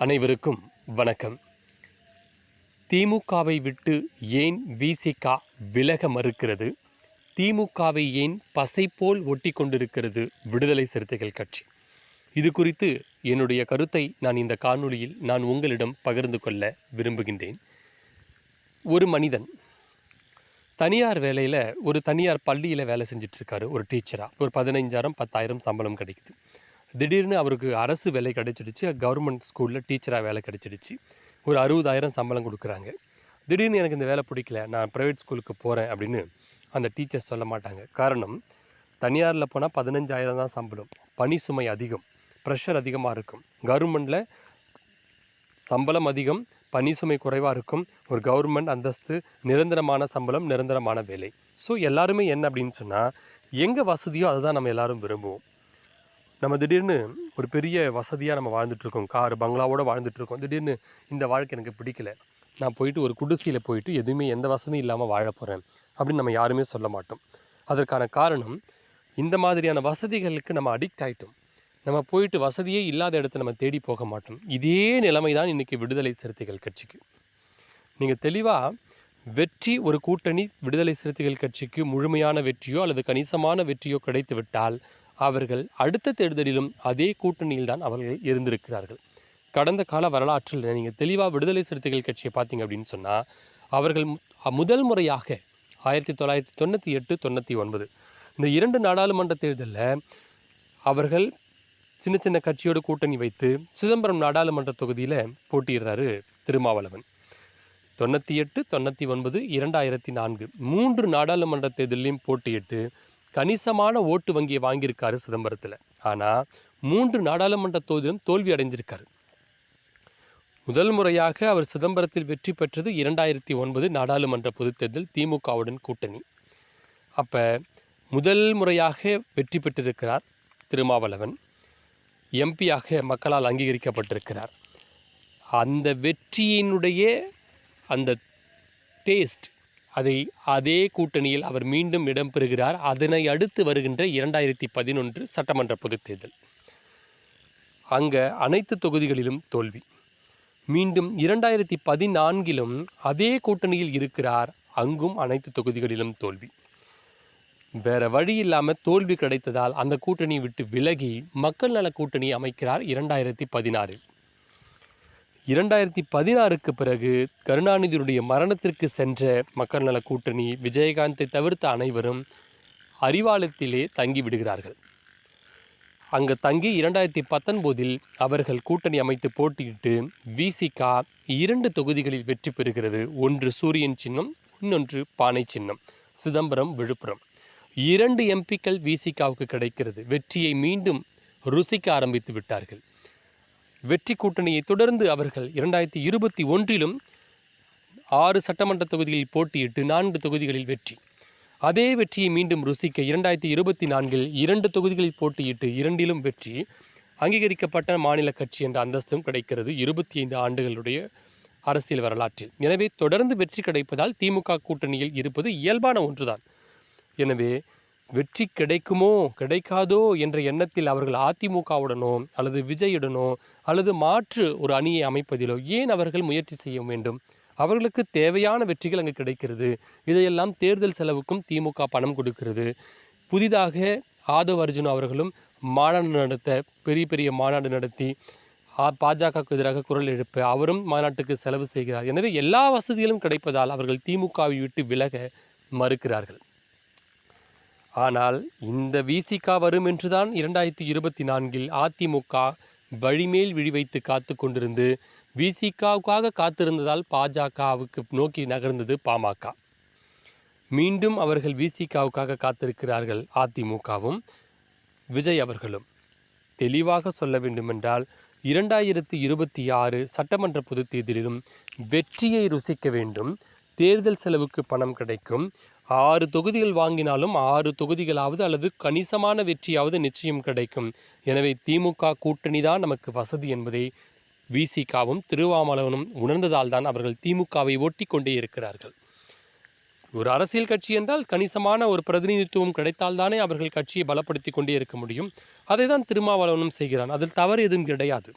அனைவருக்கும் வணக்கம். திமுகவை விட்டு ஏன் விசிகா விலக மறுக்கிறது? திமுகவை ஏன் பசை போல் ஒட்டி கொண்டிருக்கிறது விடுதலை சிறுத்தைகள் கட்சி? இது குறித்து என்னுடைய கருத்தை நான் இந்த காணொளியில் நான் உங்களிடம் பகிர்ந்து கொள்ள விரும்புகின்றேன். ஒரு மனிதன் தனியார் வேலையில் ஒரு தனியார் பள்ளியில் வேலை செஞ்சிட்ருக்காரு ஒரு டீச்சராக ஒரு பதினைஞ்சாயிரம் பத்தாயிரம் சம்பளம் கிடைக்குது. திடீர்னு அவருக்கு அரசு வேலை கிடைச்சிடுச்சு கவர்மெண்ட் ஸ்கூலில் டீச்சராக வேலை கிடைச்சிடுச்சு. ஒரு அறுபதாயிரம் சம்பளம் கொடுக்குறாங்க. திடீர்னு எனக்கு இந்த வேலை பிடிக்கல நான் ப்ரைவேட் ஸ்கூலுக்கு போகிறேன் அப்படின்னு அந்த டீச்சர்ஸ் சொல்ல மாட்டாங்க. காரணம் தனியாரில் போனால் பதினஞ்சாயிரம் தான் சம்பளம். பணி சுமை அதிகம் ப்ரெஷர் அதிகமாக இருக்கும். கவர்மெண்டில் சம்பளம் அதிகம் பணி சுமை குறைவாக இருக்கும். ஒரு கவர்மெண்ட் அந்தஸ்து நிரந்தரமான சம்பளம் நிரந்தரமான வேலை. ஸோ எல்லாருமே என்ன அப்படின்னு சொன்னால் எங்கே வசதியோ அதை தான் நம்ம எல்லோரும் விரும்புவோம். நம்ம திடீர்னு ஒரு பெரிய வசதியாக நம்ம வாழ்ந்துட்டுருக்கோம். கார் பங்களாவோடு வாழ்ந்துட்டுருக்கோம். திடீர்னு இந்த வாழ்க்கை எனக்கு பிடிக்கல. நான் போயிட்டு ஒரு குடிசையில் போயிட்டு எதுவுமே எந்த வசதியும் இல்லாமல் வாழ போகிறேன் அப்படின்னு நம்ம யாருமே சொல்ல மாட்டோம். அதற்கான காரணம் இந்த மாதிரியான வசதிகளுக்கு நம்ம அடிக்ட் ஆகிட்டோம் நம்ம போயிட்டு வசதியே இல்லாத இடத்த நம்ம தேடி போக மாட்டோம். இதே நிலைமை தான் இன்றைக்கி விடுதலை சிறுத்தைகள் கட்சிக்கு. நீங்கள் தெளிவாக வெற்றி ஒரு கூட்டணி விடுதலை சிறுத்தைகள் கட்சிக்கு முழுமையான வெற்றியோ அல்லது கணிசமான வெற்றியோ கிடைத்து விட்டால் அவர்கள் அடுத்த தேர்தலிலும் அதே கூட்டணியில்தான் அவர்கள் இருந்திருக்கிறார்கள். கடந்த கால வரலாற்றில் நீங்கள் தெளிவாக விடுதலை சிறுத்தைகள் கட்சியை பார்த்தீங்க அப்படின்னு சொன்னால் அவர்கள் முதல் முறையாக ஆயிரத்தி தொள்ளாயிரத்தி தொண்ணூற்றி எட்டு தொண்ணூற்றி ஒன்பது இந்த இரண்டு நாடாளுமன்ற தேர்தலில் அவர்கள் சின்ன சின்ன கட்சியோடு கூட்டணி வைத்து சிதம்பரம் நாடாளுமன்ற தொகுதியில் போட்டியிடுறாரு திருமாவளவன். தொண்ணூற்றி எட்டு தொண்ணூற்றி ஒன்பது இரண்டாயிரத்தி நான்கு மூன்று நாடாளுமன்ற தேர்தலையும் போட்டியிட்டு கணிசமான ஓட்டு வங்கியை வாங்கியிருக்காரு சிதம்பரத்தில். ஆனால் மூன்று நாடாளுமன்ற தொகுதியிலும் தோல்வி அடைஞ்சிருக்காரு. முதல் முறையாக அவர் சிதம்பரத்தில் வெற்றி பெற்றது இரண்டாயிரத்தி ஒன்பது நாடாளுமன்ற பொதுத்தேர்தல் திமுகவுடன் கூட்டணி. அப்போ முதல் முறையாக வெற்றி பெற்றிருக்கிறார் திருமாவளவன். எம்பியாக மக்களால் அங்கீகரிக்கப்பட்டிருக்கிறார். அந்த வெற்றியினுடைய அந்த டேஸ்ட் அதை அதே கூட்டணியில் அவர் மீண்டும் இடம்பெறுகிறார். அதனை அடுத்து வருகின்ற இரண்டாயிரத்தி பதினொன்று சட்டமன்ற பொதுத் தேர்தல் அங்கே அனைத்து தொகுதிகளிலும் தோல்வி. மீண்டும் இரண்டாயிரத்தி பதினான்கிலும் அதே கூட்டணியில் இருக்கிறார். அங்கும் அனைத்து தொகுதிகளிலும் தோல்வி. வேற வழி இல்லாமல் தோல்வி கிடைத்ததால் அந்த கூட்டணியை விட்டு விலகி மக்கள் நல கூட்டணி அமைக்கிறார் இரண்டாயிரத்தி பதினாறு இரண்டாயிரத்தி பதினாறுக்கு பிறகு கருணாநிதியுடைய மரணத்திற்கு சென்ற மக்கள் நல கூட்டணி விஜயகாந்தை தவிர்த்த அனைவரும் அறிவாலயத்திலே தங்கி விடுகிறார்கள். அங்கு தங்கி இரண்டாயிரத்தி பத்தொன்பதில் அவர்கள் கூட்டணி அமைத்து போட்டியிட்டு விசிகா இரண்டு தொகுதிகளில் வெற்றி பெறுகிறது. ஒன்று சூரியன் சின்னம் இன்னொன்று பானை சின்னம் சிதம்பரம் விழுப்புரம். இரண்டு எம்பிக்கள் விசிகாவுக்கு கிடைக்கிறது. வெற்றியை மீண்டும் ருசிக்க ஆரம்பித்து விட்டார்கள். வெற்றி கூட்டணியை தொடர்ந்து அவர்கள் இரண்டாயிரத்தி இருபத்தி ஒன்றிலும் ஆறு சட்டமன்ற தொகுதிகளில் போட்டியிட்டு நான்கு தொகுதிகளில் வெற்றி. அதே வெற்றியை மீண்டும் ருசிக்க இரண்டாயிரத்தி இருபத்தி நான்கில் இரண்டு தொகுதிகளில் போட்டியிட்டு இரண்டிலும் வெற்றி. அங்கீகரிக்கப்பட்ட மாநில கட்சி என்ற அந்தஸ்தும் கிடைக்கிறது இருபத்தி ஐந்து ஆண்டுகளுடைய அரசியல் வரலாற்றில். எனவே தொடர்ந்து வெற்றி கிடைப்பதால் திமுக கூட்டணியில் இருப்பது இயல்பான ஒன்றுதான். எனவே வெற்றி கிடைக்குமோ கிடைக்காதோ என்ற எண்ணத்தில் அவர்கள் அதிமுகவுடனோ அல்லது விஜயுடனோ அல்லது மாற்று ஒரு அணியை அமைப்பதிலோ ஏன் அவர்கள் முயற்சி செய்ய வேண்டும்? அவர்களுக்கு தேவையான வெற்றிகள் அங்கு கிடைக்கிறது. இதையெல்லாம் தேர்தல் செலவுக்கும் திமுக பணம் கொடுக்கிறது. புதிதாக ஆதவ் அர்ஜுன் அவர்களும் மாநாடு நடத்த பெரிய பெரிய மாநாடு நடத்தி பாஜகவுக்கு எதிராக குரல் எழுப்ப அவரும் மாநாட்டுக்கு செலவு செய்கிறார். எனவே எல்லா வசதிகளும் கிடைப்பதால் அவர்கள் திமுகவை விட்டு விலக மறுக்கிறார்கள். ஆனால் இந்த விசிகா வரும் என்றுதான் இரண்டாயிரத்தி இருபத்தி நான்கில் அதிமுக வழிமேல் விழி வைத்து காத்து கொண்டிருந்து விசிகாவுக்காக காத்திருந்ததால் பாஜகவுக்கு நோக்கி நகர்ந்தது பாமக. மீண்டும் அவர்கள் விசிகாவுக்காக காத்திருக்கிறார்கள் அதிமுகவும் விஜய் அவர்களும். தெளிவாக சொல்ல வேண்டுமென்றால் இரண்டாயிரத்தி இருபத்தி ஆறு சட்டமன்ற பொதுத் தேர்தலிலும் வெற்றியை ருசிக்க வேண்டும். தேர்தல் செலவுக்கு பணம் கிடைக்கும். ஆறு தொகுதிகள் வாங்கினாலும் ஆறு தொகுதிகளாவது அல்லது கணிசமான வெற்றியாவது நிச்சயம் கிடைக்கும். எனவே திமுக கூட்டணி தான் நமக்கு வசதி என்பதை விசிகாவும் திருவாமலவனும் உணர்ந்ததால் தான் அவர்கள் திமுகவை ஒட்டி கொண்டே இருக்கிறார்கள். ஒரு அரசியல் கட்சி என்றால் கணிசமான ஒரு பிரதிநிதித்துவம் கிடைத்தால்தானே அவர்கள் கட்சியை பலப்படுத்தி கொண்டே இருக்க முடியும். அதை தான் திருமாவளவனும் செய்கிறான். அதில் தவறு எதுவும் கிடையாது.